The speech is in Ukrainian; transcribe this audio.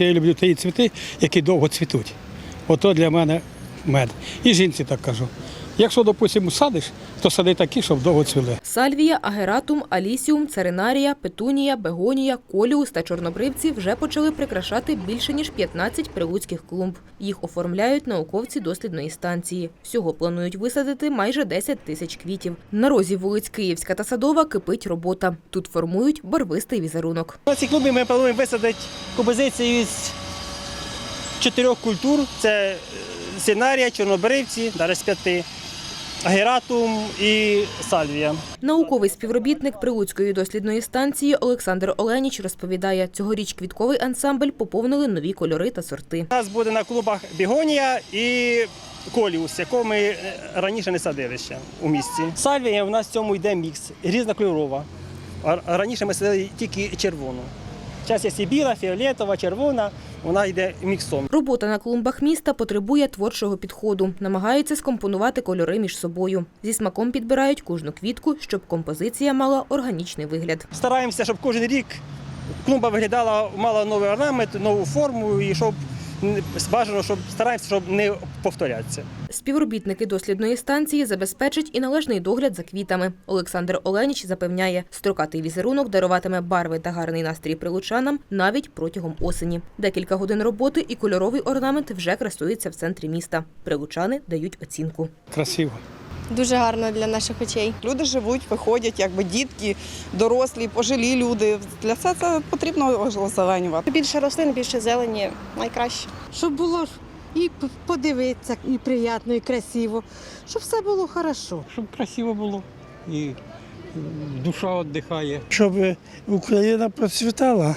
Я люблю ті цвіти, які довго цвітуть. Ото для мене мед. І жінці так кажу. Якщо, допустимо, садиш, то сади такі, щоб довго цвіли. Сальвія, агератум, алісіум, церинарія, петунія, бегонія, коліус та чорнобривці вже почали прикрашати більше ніж 15 прилуцьких клумб. Їх оформляють науковці дослідної станції. Всього планують висадити майже 10 тисяч квітів. На розі вулиць Київська та Садова кипить робота. Тут формують барвистий візерунок. На цій клубі ми плануємо висадити композицію з чотирьох культур: це е, сценарія, чорнобривці, навіть з п'яти, агератум і сальвія. Науковий співробітник Прилуцької дослідної станції Олександр Оленіч розповідає, цьогоріч квітковий ансамбль поповнили нові кольори та сорти. У нас буде на клубах бігонія і коліус, якого ми е, раніше не садили ще у місті. Сальвія у нас в цьому йде мікс, різнокольорова. Раніше ми садили тільки червону. Зараз є і біла, фіолетова, червона, вона йде міксом. Робота на клумбах міста потребує творчого підходу. Намагаються скомпонувати кольори між собою. Зі смаком підбирають кожну квітку, щоб композиція мала органічний вигляд. Стараємося, щоб кожен рік клумба виглядала, мала новий орнамент, нову форму і щоб бажано, щоб стараємося, щоб не повторятися. Співробітники дослідної станції забезпечать і належний догляд за квітами. Олександр Оленіч запевняє, строкатий візерунок даруватиме барви та гарний настрій прилучанам навіть протягом осені. Декілька годин роботи і кольоровий орнамент вже красується в центрі міста. Прилучани дають оцінку. Красиво. Дуже гарно для наших очей. Люди живуть, виходять, якби дітки, дорослі, пожилі люди. Для все це потрібно озеленювати. Більше рослин, більше зелені найкраще. щоб було і подивитися, і приємно, і красиво, щоб все було хорошо. щоб красиво було і душа віддихає. щоб Україна процвітала.